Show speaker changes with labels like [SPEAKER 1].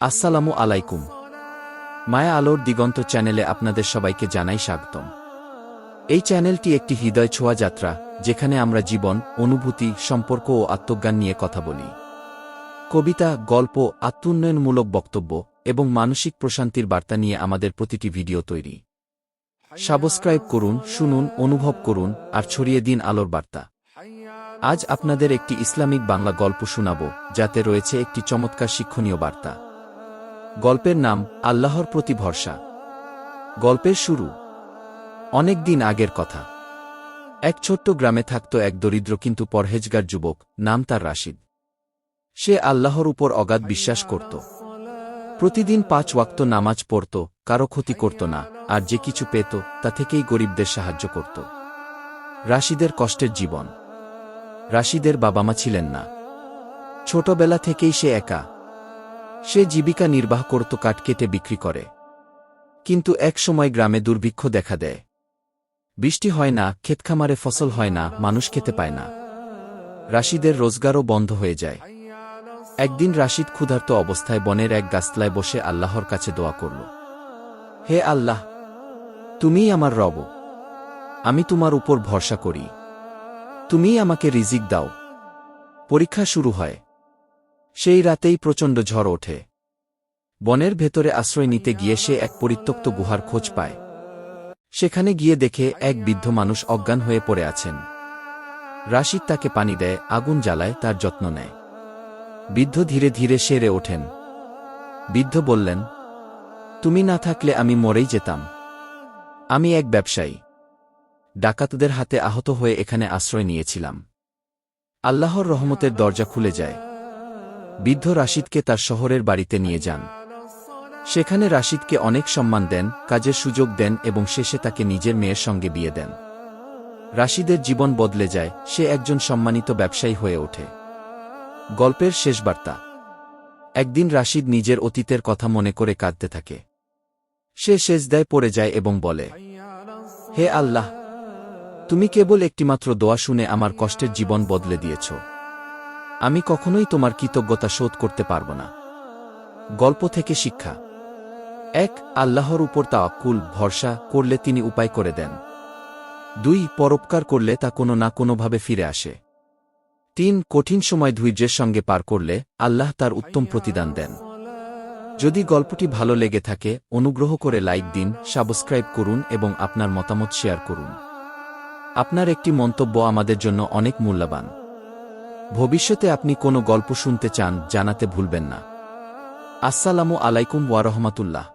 [SPEAKER 1] আসসালামু আলাইকুম। মায়া আলোর দিগন্ত চ্যানেলে আপনাদের সবাইকে জানাই স্বাগতম। এই চ্যানেলটি একটি হৃদয় ছোঁয়া যাত্রা, যেখানে আমরা জীবন, অনুভূতি, সম্পর্ক ও আত্মজ্ঞান নিয়ে কথা বলি। কবিতা, গল্প, আত্মোন্নয়নমূলক বক্তব্য এবং মানসিক প্রশান্তির বার্তা নিয়ে আমাদের প্রতিটি ভিডিও তৈরি। সাবস্ক্রাইব করুন, শুনুন, অনুভব করুন আর ছড়িয়ে দিন আলোর বার্তা। আজ আপনাদের একটি ইসলামিক বাংলা গল্প শোনাব, যাতে রয়েছে একটি চমৎকার শিক্ষণীয় বার্তা। গল্পের নাম আল্লাহর প্রতি ভরসা। গল্পের শুরু। অনেক দিন আগের কথা। এক ছোট্ট গ্রামে থাকত এক দরিদ্র কিন্তু পরহেজগার যুবক, নাম তার রাশিদ। সে আল্লাহর উপর অগাধ বিশ্বাস করত। প্রতিদিন পাঁচ ওয়াক্ত নামাজ পড়ত, কারও ক্ষতি করত না, আর যে কিছু পেত, তা থেকেই গরিবদের সাহায্য করত। রাশিদের কষ্টের জীবন। রাশিদের বাবা মা ছিলেন না। ছোটবেলা থেকেই সে একা সে জীবিকা নির্বাহ করত কাঠ কেটে বিক্রি করে। কিন্তু এক সময় গ্রামে দুর্ভিক্ষ দেখা দেয়। বৃষ্টি হয় না ক্ষেতখামারে ফসল হয় না, মানুষ খেতে পায় না। রাশিদের রোজগারও বন্ধ হয়ে যায়। একদিন রাশিদ ক্ষুধার্ত অবস্থায় বনের এক গাছতলায় বসে আল্লাহর কাছে দোয়া করল, হে আল্লাহ, তুমিই আমার রব। আমি তোমার উপর ভরসা করি। তুমিই আমাকে রিজিক দাও। পরীক্ষা শুরু হয়। সেই রাতেই প্রচণ্ড ঝড় ওঠে। বনের ভেতরে আশ্রয় নিতে গিয়ে সে এক পরিত্যক্ত গুহার খোঁজ পায়। সেখানে গিয়ে দেখে এক বৃদ্ধ মানুষ অজ্ঞান হয়ে পড়ে আছেন। রাশিদ তাকে পানি দেয়, আগুন জ্বালায়, তার যত্ন নেয়। বৃদ্ধ ধীরে ধীরে সেরে ওঠেন। বৃদ্ধ বললেন, তুমি না থাকলে আমি মরেই যেতাম। আমি এক ব্যবসায়ী। ডাকাতদের হাতে আহত হয়ে এখানে আশ্রয় নিয়েছিলাম। আল্লাহর রহমতের দরজা খুলে যায়। বৃদ্ধ রাশিদকে তার শহরের বাড়িতে নিয়ে যান। সেখানে রাশিদকে অনেক সম্মান দেন, কাজের সুযোগ দেন এবং শেষে তাকে নিজের মেয়ের সঙ্গে বিয়ে দেন। রাশিদের জীবন বদলে যায়, সে একজন সম্মানিত ব্যবসায়ী হয়ে ওঠে। গল্পের শেষ বার্তা। একদিন রাশিদ নিজের অতীতের কথা মনে করে কাঁদতে থাকে। সে শেষদায় পড়ে যায় এবং বলে, হে আল্লাহ, তুমি কেবল একটিমাত্র দোয়া শুনে আমার কষ্টের জীবন বদলে দিয়েছ। আমি কখনোই তোমার কৃতজ্ঞতা শোধ করতে পারব না। গল্প থেকে শিক্ষা। এক, আল্লাহর উপর তাওয়াক্কুল, ভরসা করলে তিনি উপায় করে দেন। দুই, পরোপকার করলে তা কোনো না কোনোভাবে ফিরে আসে। তিন, কঠিন সময় ধৈর্যের সঙ্গে পার করলে আল্লাহ তার উত্তম প্রতিদান দেন। যদি গল্পটি ভালো লেগে থাকে, অনুগ্রহ করে লাইক দিন, সাবস্ক্রাইব করুন এবং আপনার মতামত শেয়ার করুন। আপনার একটি মন্তব্য আমাদের জন্য অনেক মূল্যবান। ভবিষ্যতে আপনি কোনো গল্প শুনতে চান জানাতে ভুলবেন না। আসসালামু আলাইকুম ওয়ারহমাতুল্লাহ